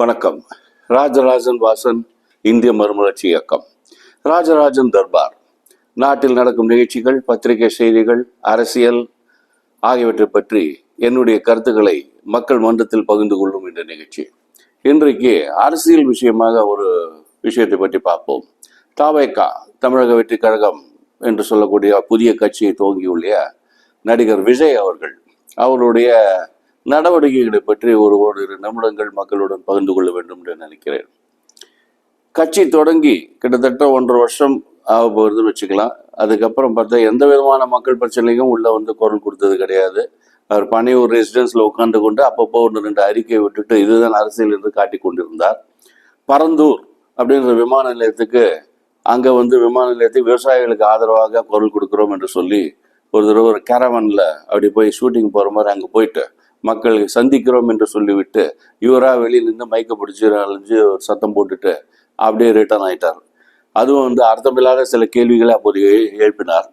வணக்கம். ராஜராஜன் வாசன் இந்திய மறுமலர்ச்சி இயக்கம். ராஜராஜன் தர்பார். நாட்டில் நடக்கும் நிகழ்ச்சிகள் பத்திரிகை செய்திகள் அரசியல் ஆகியவற்றை பற்றி என்னுடைய கருத்துக்களை மக்கள் மன்றத்தில் பகிர்ந்து கொள்ளும் இந்த நிகழ்ச்சி. இன்றைக்கு அரசியல் விஷயமாக ஒரு விஷயத்தை பற்றி பார்ப்போம். தாவேக்கா தமிழக வெற்றி கழகம் என்று சொல்லக்கூடிய புதிய கட்சியை துவங்கியுள்ள நடிகர் விஜய் அவர்கள். அவருடைய நடவடிக்கைகளை பற்றி ஒரு ஓரிரு நிமிடங்கள் மக்களுடன் பகிர்ந்து கொள்ள வேண்டும் என்று நினைக்கிறேன். கட்சி தொடங்கி கிட்டத்தட்ட ஒன்றரை வருஷம் ஆக போகிறதுன்னு வச்சுக்கலாம். அதுக்கப்புறம் பார்த்தா எந்த விதமான மக்கள் பிரச்சனைக்கும் உள்ளே வந்து குரல் கொடுத்தது கிடையாது. அவர் பனையூர் ரெசிடென்ஸில் உட்காந்து கொண்டு அப்பப்போ ஒன்று ரெண்டு அறிக்கையை விட்டுட்டு இதுதான் அரசியல் என்று காட்டிக் கொண்டிருந்தார். பரந்தூர் அப்படின்ற விமான நிலையத்துக்கு அங்கே வந்து விமான நிலையத்துக்கு விவசாயிகளுக்கு ஆதரவாக குரல் கொடுக்குறோம் என்று சொல்லி ஒரு தடவை ஒரு கேரவனில் அப்படி போய் ஷூட்டிங் போகிற மாதிரி அங்கே போயிட்டு மக்களை சந்திக்கிறோம் என்று சொல்லிவிட்டு இவராக வெளியில் நின்று மைக்க பிடிச்சி அழிஞ்சு ஒரு சத்தம் போட்டுட்டு அப்படியே ரிட்டர்ன் ஆயிட்டார். அதுவும் வந்து அர்த்தமில்லாத சில கேள்விகளை அப்போது எழுப்பினார்.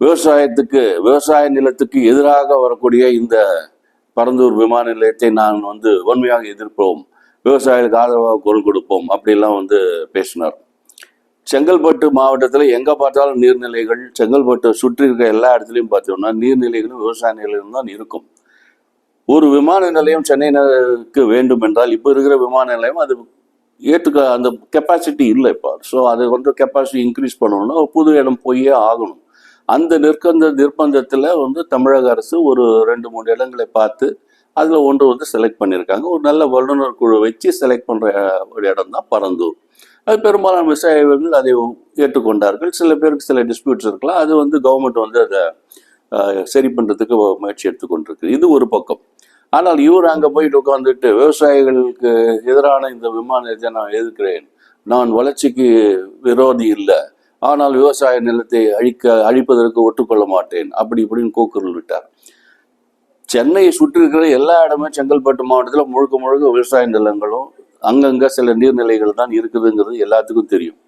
விவசாயத்துக்கு விவசாய நிலத்துக்கு எதிராக வரக்கூடிய இந்த பரந்தூர் விமான நிலையத்தை நான் வந்து வன்மையாக எதிர்ப்போம். விவசாயிகளுக்கு ஆதரவாக குரல் கொடுப்போம். அப்படிலாம் வந்து பேசினார். செங்கல்பட்டு மாவட்டத்தில் எங்கே பார்த்தாலும் நீர்நிலைகள் செங்கல்பட்டு சுற்றி இருக்க எல்லா இடத்துலையும் பார்த்தோம்னா நீர்நிலைகளும் விவசாய நிலைகளும் தான் இருக்கும். ஒரு விமான நிலையம் சென்னைக்கு வேண்டும் என்றால் இப்போ இருக்கிற விமான நிலையம் அது ஏற்றுக்க அந்த கெப்பாசிட்டி இல்லை இப்போ. ஸோ அது வந்து கெப்பாசிட்டி இன்க்ரீஸ் பண்ணணும்னா புது இடம் போயே ஆகணும். அந்த நிற்கந்த நிர்பந்தத்தில் வந்து தமிழக அரசு ஒரு ரெண்டு மூணு இடங்களை பார்த்து அதில் ஒன்று வந்து செலக்ட் பண்ணியிருக்காங்க. ஒரு நல்ல வல்லுநர் குழு வச்சு செலக்ட் பண்ணுற ஒரு இடம் தான் பரந்தூர். அது பெரும்பாலான விவசாயிகள் அதை ஏற்றுக்கொண்டார்கள். சில பேருக்கு சில டிஸ்பியூட்ஸ் இருக்கலாம். அது வந்து கவர்மெண்ட் வந்து அதை சரி பண்ணுறதுக்கு முயற்சி எடுத்துக்கொண்டிருக்கு. இது ஒரு பக்கம். ஆனால் இவர் அங்கே போயிட்டு உட்காந்துட்டு விவசாயிகளுக்கு எதிரான இந்த விமான நான் எதிர்க்கிறேன். நான் வளர்ச்சிக்கு விரோதி இல்லை. ஆனால் விவசாய நிலத்தை அழிக்க அழிப்பதற்கு ஒட்டுக்கொள்ள மாட்டேன். அப்படி இப்படின்னு கூக்குரல் விட்டார். சென்னையை சுற்றி இருக்கிற எல்லா இடமே செங்கல்பட்டு மாவட்டத்தில் முழுக்க முழுக்க விவசாய நிலங்களும் அங்கங்கே சில நீர்நிலைகள் தான் இருக்குதுங்கிறது எல்லாத்துக்கும் தெரியும்.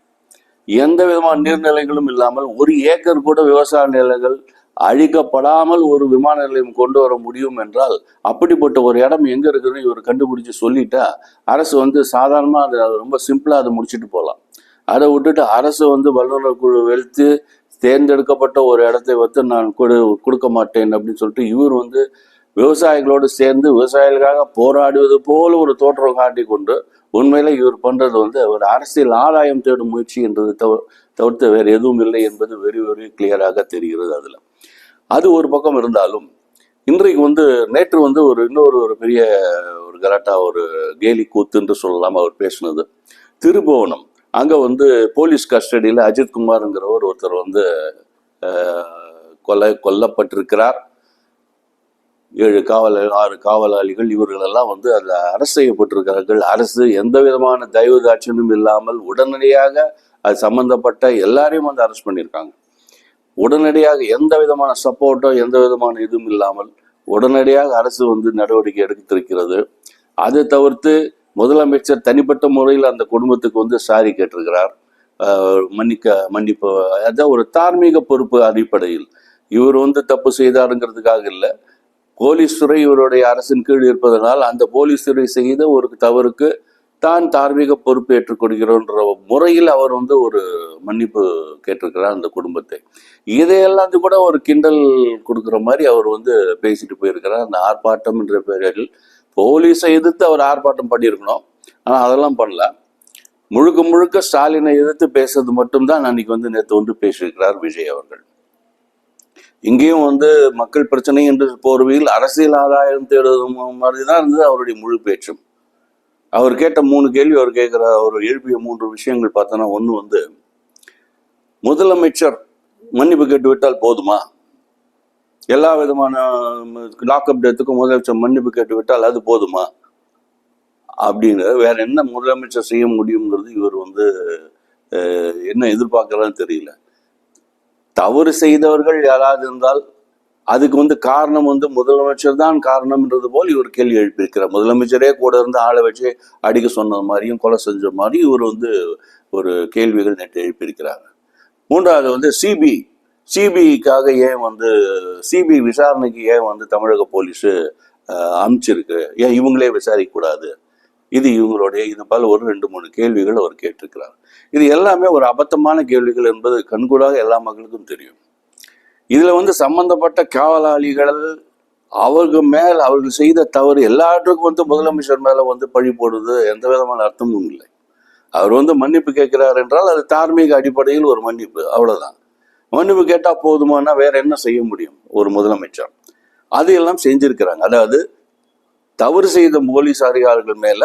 எந்த விதமான நீர்நிலைகளும் இல்லாமல் ஒரு ஏக்கர் கூட விவசாய நிலங்கள் அழிக்கப்படாமல் ஒரு விமான நிலையம் கொண்டு வர முடியும் என்றால் அப்படிப்பட்ட ஒரு இடம் எங்க இருக்குதுன்னு இவர் கண்டுபிடிச்சு சொல்லிட்டா அரசு வந்து சாதாரணமாக அதை ரொம்ப சிம்பிளா அதை முடிச்சுட்டு போகலாம் அதை விட்டுட்டு அரசு வந்து வல்லுநர் குழு வெளுத்து தேர்ந்தெடுக்கப்பட்ட ஒரு இடத்தை வந்து நான் கொடு கொடுக்க மாட்டேன் அப்படின்னு சொல்லிட்டு இவர் வந்து விவசாயிகளோடு சேர்ந்து விவசாயிகளுக்காக போராடுவது போல ஒரு தோற்றம் காட்டி கொண்டு உண்மையில இவர் பண்றது வந்து ஒரு அரசியல் ஆதாயம் தேடும் முயற்சி என்றது தவிர தவிர்த்து வேறு எதுவும் இல்லை என்பது வெரி வெரி கிளியராக தெரிகிறது அதில். அது ஒரு பக்கம் இருந்தாலும் இன்றைக்கு வந்து நேற்று வந்து ஒரு இன்னொரு ஒரு பெரிய ஒரு கலாட்டா ஒரு கேலி கூத்துன்னு சொல்லலாம் அவர் பேசினது. திருபுவனம். அங்கே வந்து போலீஸ் கஸ்டடியில் அஜித்குமார்ங்கிறவர் ஒருத்தர் வந்து கொலை கொல்லப்பட்டிருக்கிறார். ஏழு காவல ஆறு காவலாளிகள் இவர்கள் எல்லாம் வந்து அதில் அரசு செய்யப்பட்டிருக்கிறார்கள். அரசு எந்த விதமான தயவு தாட்சியமும் இல்லாமல் உடனடியாக அது சம்பந்தப்பட்ட எல்லாரையும் வந்து அரெஸ்ட் பண்ணியிருக்காங்க. உடனடியாக எந்த விதமான சப்போர்ட்டோ எந்த விதமான இதுவும் இல்லாமல் உடனடியாக அரசு வந்து நடவடிக்கை எடுத்திருக்கிறது. அதை தவிர்த்து முதலமைச்சர் தனிப்பட்ட முறையில் அந்த குடும்பத்துக்கு வந்து சாரி கேட்டிருக்கிறார். மன்னிக்க மன்னிப்பு அதான் ஒரு தார்மீக பொறுப்பு அடிப்படையில். இவர் வந்து தப்பு செய்தாருங்கிறதுக்காக இல்லை. போலீஸ் துறை இவருடைய அரசின் கீழ் இருப்பதனால் அந்த போலீஸ் துறை செய்த ஒரு தவறுக்கு தான் தார்மீக பொறுப்பு ஏற்றுக்கொள்கிறோன்ற முறையில் அவர் வந்து ஒரு மன்னிப்பு கேட்டிருக்கிறார் அந்த குடும்பத்தை. இதையெல்லாம் கூட ஒரு கிண்டல் கொடுக்குற மாதிரி அவர் வந்து பேசிட்டு போயிருக்கிறார். அந்த ஆர்ப்பாட்டம் என்ற பெயரில் போலீஸை எதிர்த்து அவர் ஆர்ப்பாட்டம் பண்ணியிருக்கணும். ஆனால் அதெல்லாம் பண்ணல. முழுக்க முழுக்க ஸ்டாலினை எதிர்த்து பேசுறது மட்டும்தான் அன்னைக்கு வந்து நேற்று வந்து பேசியிருக்கிறார் விஜய் அவர்கள். இங்கேயும் வந்து மக்கள் பிரச்சனை என்று போர்வையில் அரசியல் ஆதாயம் தேடுவது மாதிரி தான் இருந்தது அவருடைய முழு பேச்சும். அவர் கேட்ட மூணு கேள்வி அவர் கேட்குற அவர் எழுப்பிய மூன்று விஷயங்கள் பார்த்தோன்னா ஒன்று வந்து முதலமைச்சர் மன்னிப்பு கேட்டு விட்டால் போதுமா? எல்லா விதமான லாக்அப் டெத்துக்கும் முதலமைச்சர் மன்னிப்பு கேட்டு விட்டால் அது போதுமா? அப்படின்னு வேற என்ன முதலமைச்சர் செய்ய முடியுங்கிறது இவர் வந்து என்ன எதிர்பார்க்கறான்னு தெரியல. தவறு செய்தவர்கள் யாராவது இருந்தால் அதுக்கு வந்து காரணம் வந்து முதலமைச்சர் தான் காரணம்ன்றது போல் இவர் கேள்வி எழுப்பியிருக்கிறார். முதலமைச்சரே கூட இருந்து ஆளை வச்சு அடிக்க சொன்னது மாதிரியும் கொலை செஞ்ச மாதிரியும் இவர் வந்து ஒரு கேள்விகள் நேற்று எழுப்பியிருக்கிறாங்க மூன்றாவது வந்து சிபி. சிபிஐக்காக ஏன் வந்து சிபிஐ விசாரணைக்கு ஏன் வந்து தமிழக போலீஸு அனுப்பிச்சிருக்கு? ஏன் இவங்களே விசாரிக்கக்கூடாது? இது இவங்களுடைய இது போல ஒரு ரெண்டு மூணு கேள்விகள் அவர் கேட்டிருக்கிறார். இது எல்லாமே ஒரு அபத்தமான கேள்விகள் என்பது கண்கூடாக எல்லா மக்களுக்கும் தெரியும். இதுல வந்து சம்பந்தப்பட்ட காவலாளிகள் அவர்கள் மேல் அவர்கள் செய்த தவறு எல்லாற்றுக்கும் வந்து முதலமைச்சர் மேல வந்து பழி போடுறது எந்த விதமான அர்த்தமும் இல்லை. அவர் வந்து மன்னிப்பு கேட்கிறார் என்றால் அது தார்மீக அடிப்படையில் ஒரு மன்னிப்பு அவ்வளவுதான். மன்னிப்பு கேட்டா போதுமானா வேற என்ன செய்ய முடியும் ஒரு முதலமைச்சர்? அது எல்லாம் செஞ்சிருக்கிறாங்க. அதாவது தவறு செய்த போலீஸ் அதிகாரிகள் மேல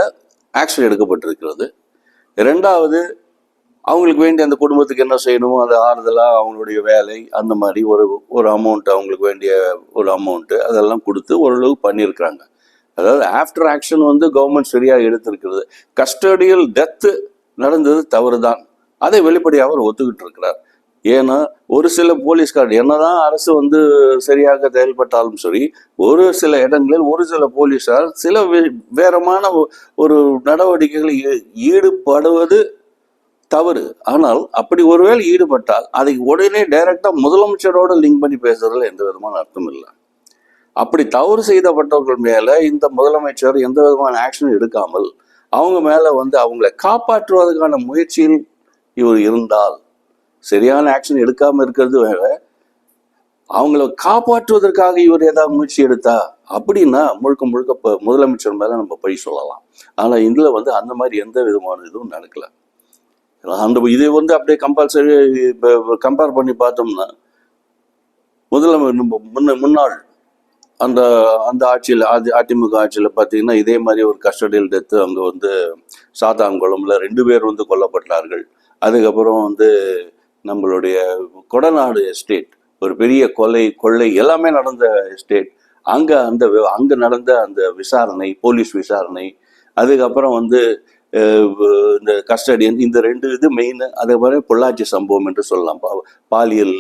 ஆக்ஷன் எடுக்கப்பட்டிருக்கிறது. ரெண்டாவது அவங்களுக்கு வேண்டிய அந்த குடும்பத்துக்கு என்ன செய்யணுமோ அது ஆறுதலாக அவங்களுடைய வேலை அந்த மாதிரி ஒரு ஒரு அமௌண்ட் அவங்களுக்கு வேண்டிய ஒரு அமௌண்ட்டு அதெல்லாம் கொடுத்து ஓரளவு பண்ணியிருக்கிறாங்க. அதாவது ஆஃப்டர் ஆக்ஷன் வந்து கவர்மெண்ட் சரியாக எடுத்திருக்கிறது. கஸ்டடியல் டெத்து நடந்தது தவறு தான் அதை வெளிப்படையாக அவர் ஒத்துக்கிட்டு இருக்கிறார். ஏன்னா ஒரு சில போலீஸ்கார் என்னதான் அரசு வந்து சரியாக செயல்பட்டாலும் சரி ஒரு சில இடங்களில் ஒரு சில போலீஸார் சில வே- வேறமான ஒரு நடவடிக்கைகளில் ஈடுபடுவது தவறு. ஆனால் அப்படி ஒருவேளை ஈடுபட்டால் அதை உடனே டைரக்டாக முதலமைச்சரோட லிங்க் பண்ணி பேசுறதுல எந்த விதமான அர்த்தம் இல்லை. அப்படி தவறு செய்தப்பட்டவர்கள் மேலே இந்த முதலமைச்சர் எந்த விதமான ஆக்ஷன் எடுக்காமல் அவங்க மேலே வந்து அவங்கள காப்பாற்றுவதற்கான முயற்சியில் இவர் இருந்தால் சரியான ஆக்ஷன் எடுக்காமல் இருக்கிறது வேற. அவங்கள காப்பாற்றுவதற்காக இவர் ஏதாவது முயற்சி எடுத்தா அப்படின்னா முழுக்க முழுக்க இப்போ முதலமைச்சர் மேலே நம்ம பழி சொல்லலாம். ஆனால் இதில் வந்து அந்த மாதிரி எந்த விதமான இதுவும் நடக்கலை. அந்த இதை வந்து அப்படியே கம்பல்சரி கம்பேர் பண்ணி பார்த்தோம்னா முதல்ல நம்ம முன்ன முன்னாள் அந்த அந்த ஆட்சியில் அதி அதிமுக ஆட்சியில் பார்த்தீங்கன்னா இதே மாதிரி ஒரு கஸ்டடியில் டெத்து அங்கே வந்து சாத்தான்குளம்ல ரெண்டு பேர் வந்து கொல்லப்பட்டார்கள். அதுக்கப்புறம் வந்து நம்மளுடைய கொடநாடு எஸ்டேட் ஒரு பெரிய கொலை கொள்ளை எல்லாமே நடந்த எஸ்டேட் அங்கே அந்த அங்கே நடந்த அந்த விசாரணை போலீஸ் விசாரணை. அதுக்கப்புறம் வந்து இந்த கஸ்டடியன் இந்த ரெண்டு இது மெயின் அதே மாதிரி பொள்ளாச்சி சம்பவம் என்று சொல்லலாம். பா- பாலியல்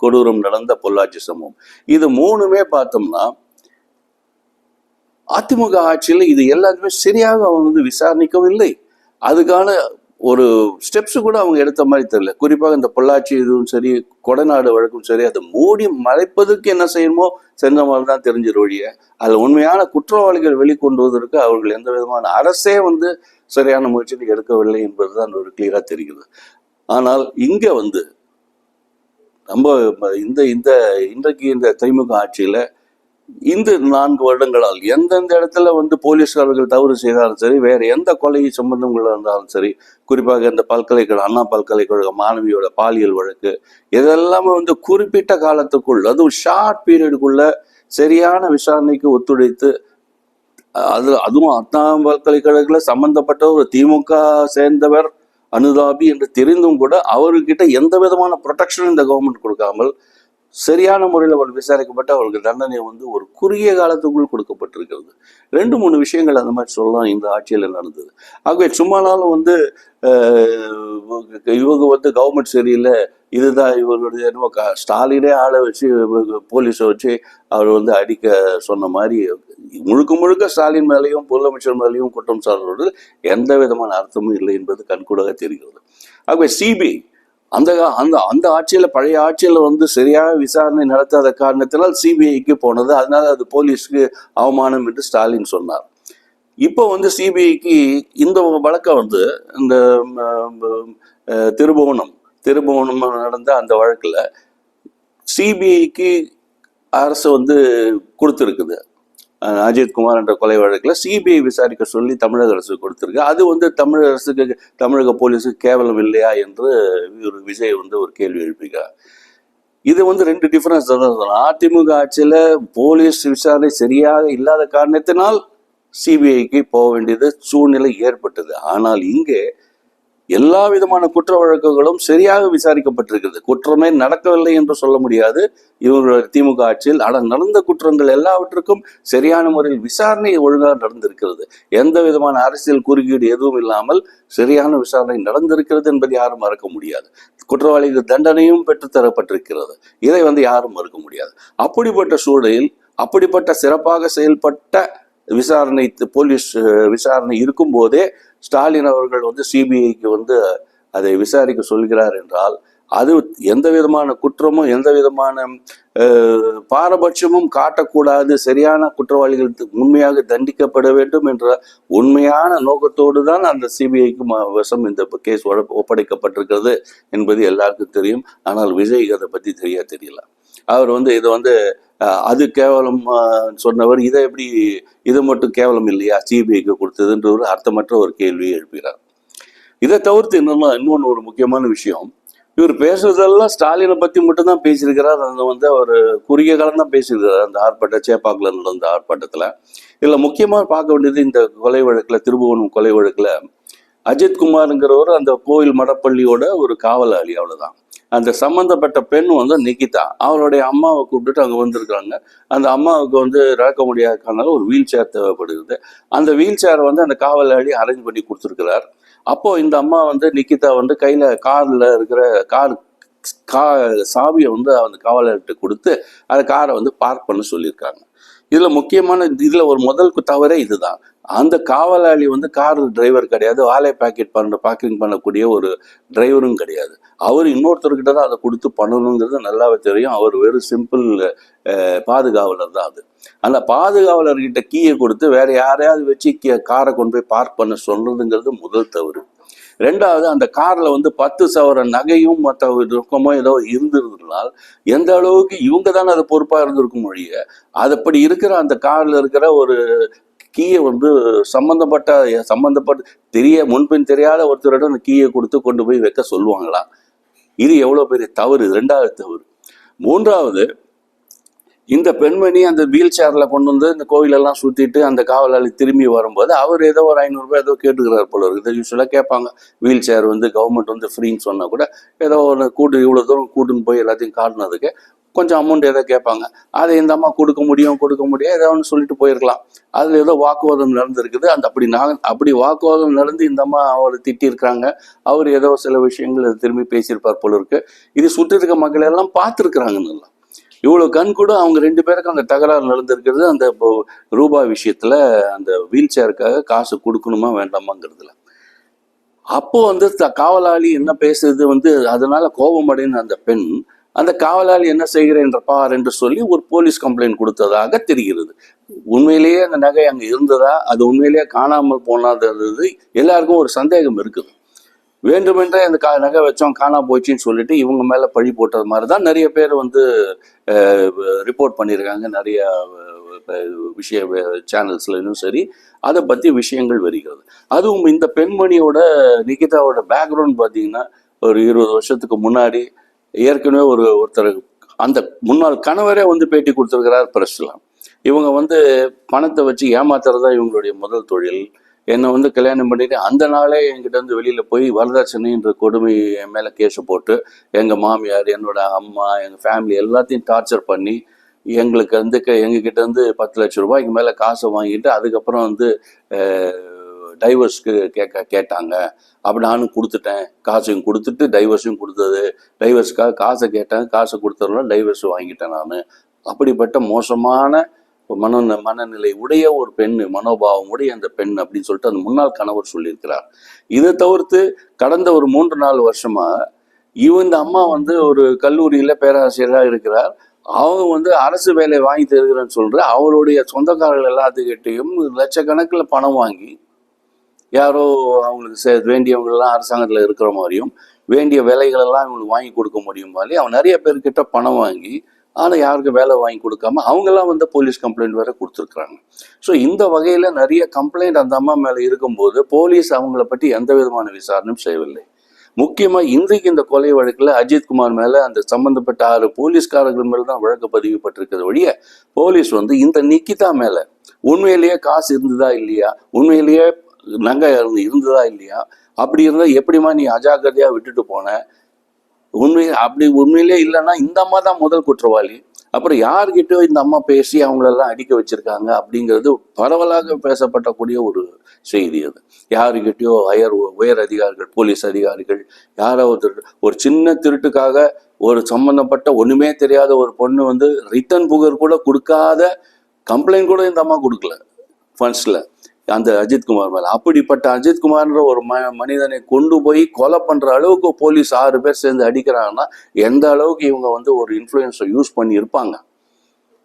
கொடூரம் நடந்த பொள்ளாச்சி சம்பவம். இது மூணுமே பார்த்தோம்னா அதிமுக ஆட்சியில் இது எல்லாத்துமே சரியாக அவங்க வந்து விசாரணிக்கவில்லை. அதுக்கான ஒரு ஸ்டெப்ஸ் கூட அவங்க எடுத்த மாதிரி தெரியல. குறிப்பாக இந்த பொள்ளாச்சி இதுவும் சரி கொடநாடு வழக்கும் சரி அதை மூடி மறைப்பதற்கு என்ன செய்யணுமோ செஞ்ச மாதிரி தான் தெரிஞ்சிரு ஒழிய அதில் உண்மையான குற்றவாளிகள் வெளிக்கொண்டு வருவதற்கு அவர்கள் எந்த விதமான அரசே வந்து சரியான முயற்சிகள் எடுக்கவில்லை என்பதுதான் ஒரு கிளியராக தெரிகிறது. ஆனால் இங்கே வந்து நம்ம இந்த இந்த இன்றைக்கு இந்த திமுக ஆட்சியில் இந்த நான்கு வருடங்களால் எந்தெந்த இடத்துல வந்து போலீஸ்காரர்கள் தவறு செய்தாலும் சரி வேற எந்த கொலை சம்பந்தம் இருந்தாலும் சரி குறிப்பாக இந்த பல்கலைக்கழகம் அண்ணா பல்கலைக்கழக மாணவியோட பாலியல் வழக்கு இதெல்லாமே வந்து குறிப்பிட்ட காலத்துக்குள் அதுவும் ஷார்ட் பீரியடுக்குள்ள சரியான விசாரணைக்கு ஒத்துழைத்து அது அதுவும் அண்ணா பல்கலைக்கழகத்தில் சம்பந்தப்பட்ட ஒரு திமுக சேர்ந்தவர் அனுதாபி என்று தெரிந்தும் கூட அவர்கிட்ட எந்த விதமான ப்ரொடெக்ஷனும் இந்த கவர்மெண்ட் கொடுக்காமல் சரியான முறையில் அவள் விசாரிக்கப்பட்டு அவளுக்கு தண்டனை வந்து ஒரு குறுகிய காலத்துக்குள் கொடுக்கப்பட்டிருக்கிறது. ரெண்டு மூணு விஷயங்கள் அந்த மாதிரி சொல்லலாம் இந்த ஆட்சியில் நடந்தது. ஆகவே சும்மானாலும் வந்து இவங்க வந்து கவர்மெண்ட் சரியில்லை இதுதான் இவருடைய என்னமோ க- ஸ்டாலினே ஆளை வச்சு போலீஸை வச்சு அவர் வந்து அடிக்க சொன்ன மாதிரி முழுக்க முழுக்க ஸ்டாலின் மேலேயும் முதலமைச்சர் மேலேயும் குற்றம் சாட்டுவது எந்த விதமான அர்த்தமும் இல்லை என்பது கண்கூடாக தெரிகிறது. ஆகவே சிபிஐ அந்த அந்த அந்த ஆட்சியில் பழைய ஆட்சியில் வந்து சரியாக விசாரணை நடத்தாத காரணத்தினால் சிபிஐக்கு போனது. அதனால அது போலீஸ்க்கு அவமானம் என்று ஸ்டாலின் சொன்னார். இப்போ வந்து சிபிஐக்கு இந்த வழக்கம் வந்து இந்த திருபுவனம் திருபுவனம் நடந்த அந்த வழக்கில் சிபிஐக்கு அரசு வந்து கொடுத்துருக்குது. அஜித் குமார் என்ற கொலை வழக்கில் சிபிஐ விசாரிக்க சொல்லி தமிழக அரசு கொடுத்துருக்கு. அது வந்து தமிழக அரசுக்கு தமிழக போலீஸுக்கு கேவலம் இல்லையா என்று ஒரு விஜய் வந்து ஒரு கேள்வி எழுப்பிக்கிறார் இது வந்து ரெண்டு டிஃபரன்ஸ் தான் அதிமுக ஆட்சியில் போலீஸ் விசாரணை சரியாக இல்லாத காரணத்தினால் சிபிஐக்கு போக வேண்டியது சூழ்நிலை ஏற்பட்டது. ஆனால் இங்கே எல்லா விதமான குற்ற வழக்குகளும் சரியாக விசாரிக்கப்பட்டிருக்கிறது. குற்றமே நடக்கவில்லை என்று சொல்ல முடியாது. இவர்களோட திமுக ஆட்சியில் ஆனால் நடந்த குற்றங்கள் எல்லாவற்றுக்கும் சரியான முறையில் விசாரணை ஒழுங்காக நடந்திருக்கிறது. எந்த விதமான அரசியல் குறுக்கீடு எதுவும் இல்லாமல் சரியான விசாரணை நடந்திருக்கிறது என்பதை யாரும் மறக்க முடியாது. குற்றவாளிகள் தண்டனையும் பெற்றுத்தரப்பட்டிருக்கிறது. இதை வந்து யாரும் மறுக்க முடியாது. அப்படிப்பட்ட சூழலில் அப்படிப்பட்ட சிறப்பாக செயல்பட்ட விசாரணை போலீஸ் விசாரணை இருக்கும் போதே ஸ்டாலின் அவர்கள் வந்து சிபிஐக்கு வந்து அதை விசாரிக்க சொல்கிறார் என்றால் அது எந்த விதமான குற்றமும் எந்த விதமான பாரபட்சமும் காட்டக்கூடாது. சரியான குற்றவாளிகள் உண்மையாக தண்டிக்கப்பட வேண்டும் என்ற உண்மையான நோக்கத்தோடு தான் அந்த சிபிஐக்கு வசம் இந்த கேஸ் ஒப்படைக்கப்பட்டிருக்கிறது என்பது எல்லாருக்கும் தெரியும். ஆனால் விஜய் அதை பற்றி தெரியா தெரியல. அவர் வந்து இதை வந்து அது கேவலம் சொன்னவர் இதை எப்படி இது மட்டும் கேவலம் இல்லையா? சிபிஐக்கு கொடுத்ததுன்ற ஒரு அர்த்தமற்ற ஒரு கேள்வியை எழுப்புகிறார். இதை தவிர்த்து என்னன்னா இன்னொன்று ஒரு முக்கியமான விஷயம். இவர் பேசுறதெல்லாம் ஸ்டாலினை பற்றி மட்டும்தான் பேசியிருக்கிறார். அந்த வந்து அவர் குறுகிய காலம் தான் பேசியிருக்கிறார். அந்த ஆர்ப்பாட்ட சேப்பாக்கில் நடந்த ஆர்ப்பாட்டத்தில். இதில் முக்கியமாக பார்க்க வேண்டியது இந்த கொலை வழக்கில் திருபுவனம் கொலை வழக்கில் அஜித் குமாருங்கிறவர் அந்த கோயில் மடப்பள்ளியோட ஒரு காவலாளி அவ்வளோதான் அந்த சம்மந்தப்பட்ட பெண் வந்து நிக்கிதா. அவளுடைய அம்மாவை கூப்பிட்டுட்டு அங்கே வந்திருக்காங்க அந்த அம்மாவுக்கு வந்து நடக்க முடியாதனால ஒரு வீல் சேர் தேவைப்படுகிறது. அந்த வீல் சேரை வந்து அந்த காவலாளி அரேஞ்ச் பண்ணி கொடுத்துருக்கிறார். அப்போ இந்த அம்மா வந்து நிக்கிதா வந்து கையில கார்ல இருக்கிற கார் கா சாவியை வந்து அந்த காவலர்கிட்ட கொடுத்து அந்த காரை வந்து பார்க் பண்ண சொல்லியிருக்காங்க. இதுல முக்கியமான இதுல ஒரு முதல் தவறே இதுதான். அந்த காவலாளி வந்து கார் டிரைவர் கிடையாது. வாழை பாக்கெட் பண்ற பேக்கிங் பண்ணக்கூடிய ஒரு டிரைவரும் கிடையாது. அவர் இன்னொருத்தர்கிட்ட தான் அதை கொடுத்து பண்ணணுங்கிறது நல்லாவே தெரியும். அவர் வெறும் சிம்பிள் பாதுகாவலர் தான் அது. அந்த பாதுகாவலர்கிட்ட கீயை கொடுத்து வேற யாரையாவது வச்சு கீ- காரை கொண்டு போய் பார்க் பண்ண சொல்றதுங்கிறது முதல் தவறு. ரெண்டாவது அந்த கார்ல வந்து பத்து சவர நகையும் மற்ற ரொக்கமோ ஏதோ இருந்திருந்தால் எந்த அளவுக்கு இவங்க தானே அது பொறுப்பாக இருந்திருக்கும் மொழிய அது அப்படி இருக்கிற அந்த கார்ல இருக்கிற ஒரு கீயை வந்து சம்மந்தப்பட்ட சம்மந்தப்பட்ட தெரிய முன்பின் தெரியாத ஒருத்தரிடம் அந்த கீயை கொடுத்து கொண்டு போய் வைக்க சொல்லுவாங்களா இது எவ்வளோ பெரிய தவறு ரெண்டாவது தவறு. மூன்றாவது இந்த பெண்மணி அந்த வீல் சேர்ல கொண்டு வந்து இந்த கோயிலெல்லாம் சுத்திட்டு அந்த காவலாளி திரும்பி வரும்போது அவர் ஏதோ ஒரு ஐநூறுரூபா ஏதோ கேட்டுக்கிறார் போல இருக்குது. யூஸ்வலாக கேட்பாங்க. வீல் சேர் வந்து கவர்மெண்ட் வந்து ஃப்ரீன்னு சொன்னால் கூட ஏதோ ஒரு கூட்டு இவ்வளோ தூரம் கூட்டுன்னு போய் எல்லாத்தையும் காட்டினதுக்கு கொஞ்சம் அமௌண்ட் ஏதோ கேட்பாங்க. அதை இந்த அம்மா கொடுக்க முடியும் கொடுக்க முடியும் ஏதோ ஒன்று சொல்லிட்டு போயிருக்கலாம். அதில் ஏதோ வாக்குவாதம் நடந்திருக்குது. அந்த அப்படி நான் அப்படி வாக்குவாதம் நடந்து இந்த அம்மா அவர் திட்டியிருக்கிறாங்க. அவர் ஏதோ சில விஷயங்கள் திரும்பி பேசியிருப்பார் போல இருக்கு. இது சுற்றி இருக்க மக்கள் எல்லாம் பார்த்துருக்குறாங்க நல்லா. இவ்வளோ கண் கூட அவங்க ரெண்டு பேருக்கும் அந்த தகராறு நடந்திருக்கிறது அந்த இப்போ ரூபாய் விஷயத்துல அந்த வீல் சேருக்காக காசு கொடுக்கணுமா வேண்டாமாங்கிறதுல. அப்போ வந்து த- காவலாளி என்ன பேசுறது வந்து அதனால கோபமடைந்த அந்த பெண் அந்த காவலாளி என்ன செய்கிறேன்ற பார் என்று சொல்லி ஒரு போலீஸ் கம்ப்ளைண்ட் கொடுத்ததாக தெரிகிறது. உண்மையிலேயே அந்த நகை அங்கே இருந்ததா? அது உண்மையிலேயே காணாமல் போனாதது எல்லாருக்கும் ஒரு சந்தேகம் இருக்குது. வேண்டுமென்றே அந்த கா நகை வச்சோம் காணா போச்சுன்னு சொல்லிட்டு இவங்க மேல பழி போட்டது மாதிரி தான் நிறைய பேர் வந்து ரிப்போர்ட் பண்ணியிருக்காங்க. நிறைய விஷய சேனல்ஸ்லையும் சரி அதை பத்தி விஷயங்கள் வருகிறது. அதுவும் இந்த பெண்மணியோட நிகிதாவோட பேக்ரவுண்ட் பார்த்தீங்கன்னா ஒரு இருபது வருஷத்துக்கு முன்னாடி ஏற்கனவே ஒரு ஒருத்தர் அந்த முன்னாள் கணவரே வந்து பேட்டி கொடுத்துருக்கிறார் பிரஸ்லாம் இவங்க வந்து பணத்தை வச்சு ஏமாத்துறதா இவங்களுடைய முதல் தொழில். என்னை வந்து கல்யாணம் பண்ணிட்டு அந்த நாளே என்கிட்ட வந்து வெளியில் போய் வரதட்சணைன்ற கொடுமை என் மேலே கேஸை போட்டு எங்கள் மாமியார் என்னோட அம்மா எங்கள் ஃபேமிலி எல்லாத்தையும் டார்ச்சர் பண்ணி எங்களுக்கு வந்து க- எங்ககிட்ட வந்து பத்து லட்சம் ரூபாய்க்கு மேலே காசை வாங்கிட்டு அதுக்கப்புறம் வந்து டைவர்ஸ்க்கு கேட்க கேட்டாங்க. அப்படி நானும் கொடுத்துட்டேன். காசையும் கொடுத்துட்டு டைவர்ஸையும் கொடுத்தது. டைவர்ஸ்க்காக காசை கேட்டேன் காசை கொடுத்ததுனால டைவர்ஸ் வாங்கிட்டேன் நான். அப்படிப்பட்ட மோசமான மன மனநிலை உடைய ஒரு பெண் மனோபாவம் உடைய அந்த பெண் அப்படின்னு சொல்லிட்டு அந்த முன்னாள் கணவர் சொல்லியிருக்கிறார். இதை தவிர்த்து கடந்த ஒரு மூன்று நாலு வருஷமா இவ இந்த அம்மா வந்து ஒரு கல்லூரியில பேராசிரியராக இருக்கிறார். அவங்க வந்து அரசு வேலை வாங்கி தருகிறேன்னு சொல்ற அவருடைய சொந்தக்காரர்கள் எல்லாத்துக்கிட்டையும் லட்சக்கணக்கில் பணம் வாங்கி யாரோ அவங்களுக்கு வேண்டியவங்களெல்லாம் அரசாங்கத்தில் இருக்கிற மாதிரியும் வேண்டிய விலைகளெல்லாம் இவங்களுக்கு வாங்கி கொடுக்க முடியும் மாதிரி அவன் நிறைய பேர்கிட்ட பணம் வாங்கி ஆனால் யாருக்கும் வேலை வாங்கி கொடுக்காம அவங்கெல்லாம் வந்து போலீஸ் கம்ப்ளைண்ட் வேற கொடுத்துருக்குறாங்க. ஸோ இந்த வகையில் நிறைய கம்ப்ளைண்ட் அந்த அம்மா மேலே இருக்கும்போது போலீஸ் அவங்கள பற்றி எந்த விதமான விசாரணையும் செய்யவில்லை. முக்கியமாக இன்றைக்கு இந்த கொலை வழக்கில் அஜித்குமார் மேலே அந்த சம்பந்தப்பட்ட ஆறு போலீஸ்காரர்கள் மேலே தான் வழக்கு பதிவுப்பட்டிருக்கிறது வழிய போலீஸ் வந்து இந்த நிக்கிதா மேலே உண்மையிலேயே காசு இருந்ததா இல்லையா? உண்மையிலேயே நகை இருந்து- இருந்ததா இல்லையா? அப்படி இருந்தால் எப்படிம்மா நீ அஜாக்கிரதையாக விட்டுட்டு போன? உண்மை அப்படி உண்மையிலே இல்லைன்னா இந்த அம்மா தான் முதல் குற்றவாளி. அப்புறம் யார்கிட்டயோ இந்த அம்மா பேசி அவங்களெல்லாம் அடிக்க வச்சிருக்காங்க அப்படிங்கிறது பரவலாக பேசப்படக்கூடிய ஒரு செய்தி அது. யாருக்கிட்டயோ உயர் உயர் அதிகாரிகள் போலீஸ் அதிகாரிகள் யாரோ ஒரு சின்ன திருட்டுக்காக ஒரு சம்பந்தப்பட்ட ஒன்றுமே தெரியாத ஒரு பொண்ணு வந்து ரிட்டர்ன் புகர் கூட கொடுக்காத கம்ப்ளைண்ட் கூட இந்த அம்மா கொடுக்கல. ஃபண்ட்ஸில் அந்த அஜித்குமார் மேல. அப்படிப்பட்ட அஜித்குமார்ன்ற ஒரு ம மனிதனை கொண்டு போய் கொலை பண்ற அளவுக்கு போலீஸ் ஆறு பேர் சேர்ந்து அடிக்கிறாங்கன்னா எந்த அளவுக்கு இவங்க வந்து ஒரு இன்ஃப்ளூயன்ஸை யூஸ் பண்ணி இருப்பாங்க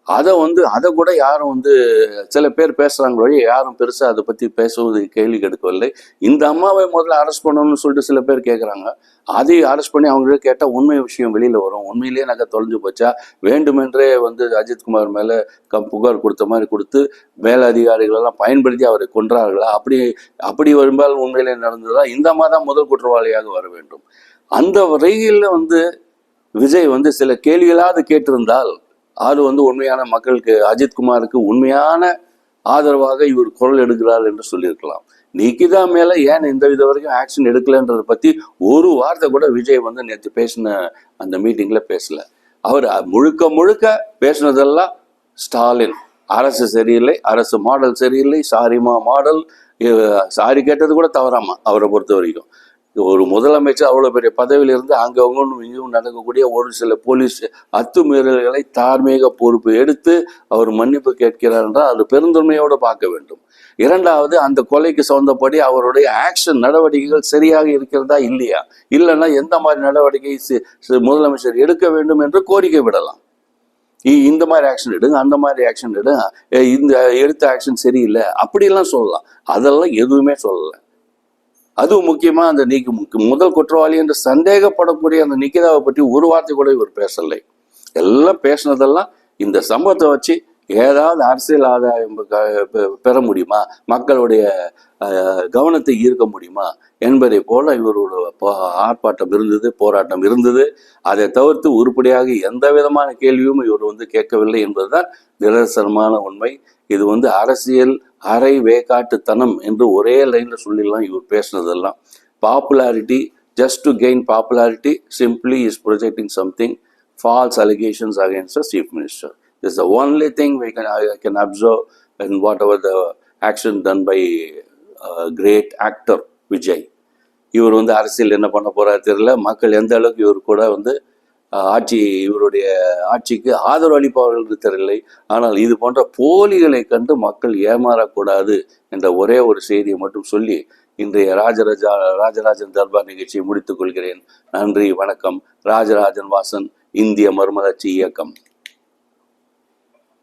அதை வந்து அதை கூட யாரும் வந்து சில பேர் பேசுகிறாங்க வழி யாரும் பெருசாக அதை பற்றி பேசுவது கேள்வி கெடுக்கவில்லை இந்த அம்மாவை முதல்ல அரெஸ்ட் பண்ணணும்னு சொல்லிட்டு சில பேர் கேட்குறாங்க அதையும் அரெஸ்ட் பண்ணி அவங்ககிட்ட கேட்டால் உண்மை விஷயம் வெளியில் வரும். உண்மையிலேயே நாங்கள் தொலைஞ்சு போச்சா? வேண்டுமென்றே வந்து அஜித்குமார் மேலே க புகார் கொடுத்த மாதிரி கொடுத்து மேலதிகாரிகளெல்லாம் பயன்படுத்தி அவரை கொன்றார்களா? அப்படி அப்படி வரும்பால் உண்மையிலே நடந்ததா? இந்த அம்மா தான் முதல் குற்றவாளியாக வர வேண்டும். அந்த வரையில் வந்து விஜய் வந்து சில கேள்விகளாவது கேட்டிருந்தால் அது வந்து உண்மையான மக்களுக்கு அஜித்குமாருக்கு உண்மையான ஆதரவாக இவர் குரல் எடுக்கிறார் என்று சொல்லியிருக்கலாம். நிக்கிதா மேல ஏன் இந்த வித வரைக்கும் ஆக்ஷன் எடுக்கலன்றத பத்தி ஒரு வார்த்தை கூட விஜய் வந்து நேற்று பேசின அந்த மீட்டிங்ல பேசல. அவர் முழுக்க முழுக்க பேசினதெல்லாம் ஸ்டாலின். அரசு சரியில்லை அரசு மாடல் சரியில்லை சாரிமா மாடல் சாரி கேட்டது கூட தவறாமா அவரை பொறுத்த வரைக்கும். ஒரு முதலமைச்சர் அவ்வளோ பெரிய பதவியில் இருந்து அங்கவங்க நடக்கக்கூடிய ஒரு சில போலீஸ் அத்துமீறல்களை தார்மீக பொறுப்பு எடுத்து அவர் மன்னிப்பு கேட்கிறார் என்றால் அது பெருந்தன்மையோடு பார்க்க வேண்டும். இரண்டாவது அந்த கொலைக்கு சொந்தப்படி அவருடைய ஆக்ஷன் நடவடிக்கைகள் சரியாக இருக்கிறதா இல்லையா? இல்லைன்னா எந்த மாதிரி நடவடிக்கை முதலமைச்சர் எடுக்க வேண்டும் என்று கோரிக்கை விடலாம். இ- இந்த மாதிரி ஆக்ஷன் எடுங்க அந்த மாதிரி ஆக்ஷன் எடுங்க ஏ, இந்த எடுத்த ஆக்ஷன் சரியில்லை அப்படிலாம் சொல்லலாம். அதெல்லாம் எதுவுமே சொல்லலை. அதுவும் முக்கியமாக அந்த நீக்கி முக்க- முதல் குற்றவாளி என்று சந்தேகப்படக்கூடிய அந்த நிக்கிதாவை பற்றி ஒரு வார்த்தை கூட இவர் பேசலை. எல்லாம் பேசினதெல்லாம் இந்த சம்பவத்தை வச்சு ஏதாவது அரசியல் ஆதாயம் பெ- பெற முடியுமா? மக்களுடைய கவனத்தை ஈர்க்க முடியுமா? என்பதை போல இவரோட ஆர்ப்பாட்டம் இருந்தது போராட்டம் இருந்தது. அதை தவிர்த்து உருப்படியாக எந்த விதமான கேள்வியும் இவர் வந்து கேட்கவில்லை என்பதுதான் நிதர்சனமான உண்மை. இது வந்து அரசியல் அரை வேக்காட்டுத்தனம் என்று ஒரே லைன்ல சொல்லிடலாம் இவர் பேசுனதெல்லாம். Popularity just to gain popularity simply is projecting something false allegations against chief minister is the only thing we can I can observe in whatever the action done by uh, great actor Vijay இவர் வந்து அரசியல் என்ன பண்ண போறாரு தெரியல. மக்கள் எந்த அளவுக்கு இவர் கூட வந்து ஆட்சி இவருடைய ஆட்சிக்கு ஆதரவு அளிப்பவர்கள் என்று தெரியலை. ஆனால் இது போன்ற போலிகளை கண்டு மக்கள் ஏமாறக்கூடாது என்ற ஒரே ஒரு செய்தியை மட்டும் சொல்லி இன்றைய ராஜராஜா ராஜராஜன் தர்பார் நிகழ்ச்சியை முடித்துக் கொள்கிறேன். நன்றி வணக்கம். ராஜராஜன் வாசன் இந்திய மறுமலர்ச்சி இயக்கம்.